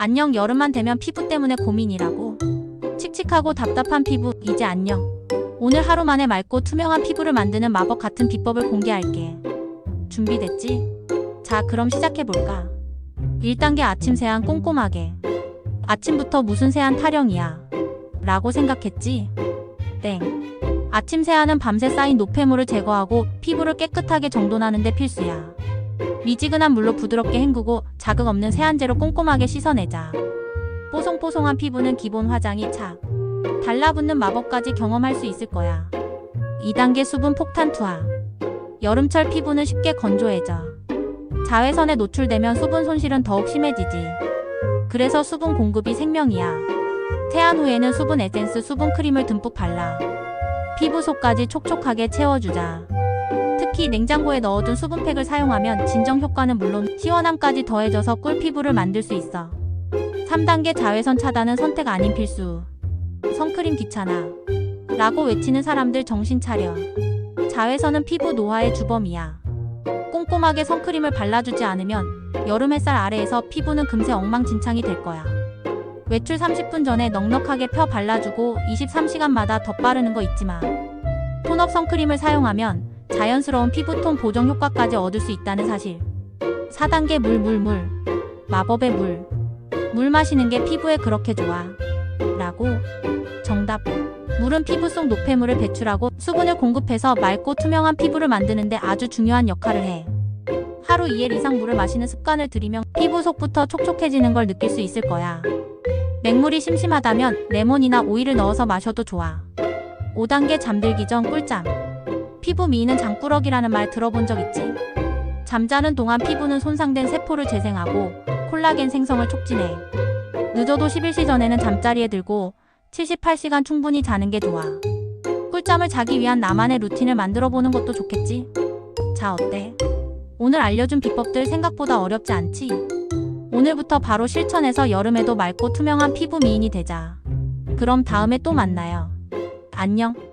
안녕 여름만 되면 피부 때문에 고민이라고. 칙칙하고 답답한 피부 이제 안녕. 오늘 하루 만에 맑고 투명한 피부를 만드는 마법 같은 비법을 공개할게. 준비됐지? 자, 그럼 시작해볼까? 1단계 아침 세안 꼼꼼하게. 아침부터 무슨 세안 타령이야. 라고 생각했지? 땡. 아침 세안은 밤새 쌓인 노폐물을 제거하고 피부를 깨끗하게 정돈하는 데 필수야. 미지근한 물로 부드럽게 헹구고 자극 없는 세안제로 꼼꼼하게 씻어내자. 뽀송뽀송한 피부는 기본 화장이 착. 달라붙는 마법까지 경험할 수 있을 거야. 2단계 수분 폭탄 투하. 여름철 피부는 쉽게 건조해져. 자외선에 노출되면 수분 손실은 더욱 심해지지. 그래서 수분 공급이 생명이야. 세안 후에는 수분 에센스 수분 크림을 듬뿍 발라. 피부 속까지 촉촉하게 채워주자. 특히 냉장고에 넣어둔 수분팩을 사용하면 진정 효과는 물론 시원함까지 더해져서 꿀 피부를 만들 수 있어. 3단계 자외선 차단은 선택 아닌 필수. 선크림 귀찮아. 라고 외치는 사람들 정신 차려. 자외선은 피부 노화의 주범이야. 꼼꼼하게 선크림을 발라주지 않으면 여름 햇살 아래에서 피부는 금세 엉망진창이 될 거야. 외출 30분 전에 넉넉하게 펴 발라주고 23시간마다 덧바르는 거 잊지 마. 톤업 선크림을 사용하면 자연스러운 피부톤 보정 효과까지 얻을 수 있다는 사실. 4단계 물, 물, 물. 마법의 물. 물 마시는 게 피부에 그렇게 좋아. 라고. 정답. 물은 피부 속 노폐물을 배출하고 수분을 공급해서 맑고 투명한 피부를 만드는데 아주 중요한 역할을 해. 하루 2일 이상 물을 마시는 습관을 들이면 피부 속부터 촉촉해지는 걸 느낄 수 있을 거야. 맹물이 심심하다면 레몬이나 오일을 넣어서 마셔도 좋아. 5단계 잠들기 전 꿀잠. 피부 미인은 장꾸러기라는 말 들어본 적 있지? 잠자는 동안 피부는 손상된 세포를 재생하고 콜라겐 생성을 촉진해. 늦어도 11시 전에는 잠자리에 들고 78시간 충분히 자는 게 좋아. 꿀잠을 자기 위한 나만의 루틴을 만들어 보는 것도 좋겠지? 자, 어때? 오늘 알려준 비법들 생각보다 어렵지 않지? 오늘부터 바로 실천해서 여름에도 맑고 투명한 피부 미인이 되자. 그럼 다음에 또 만나요. 안녕.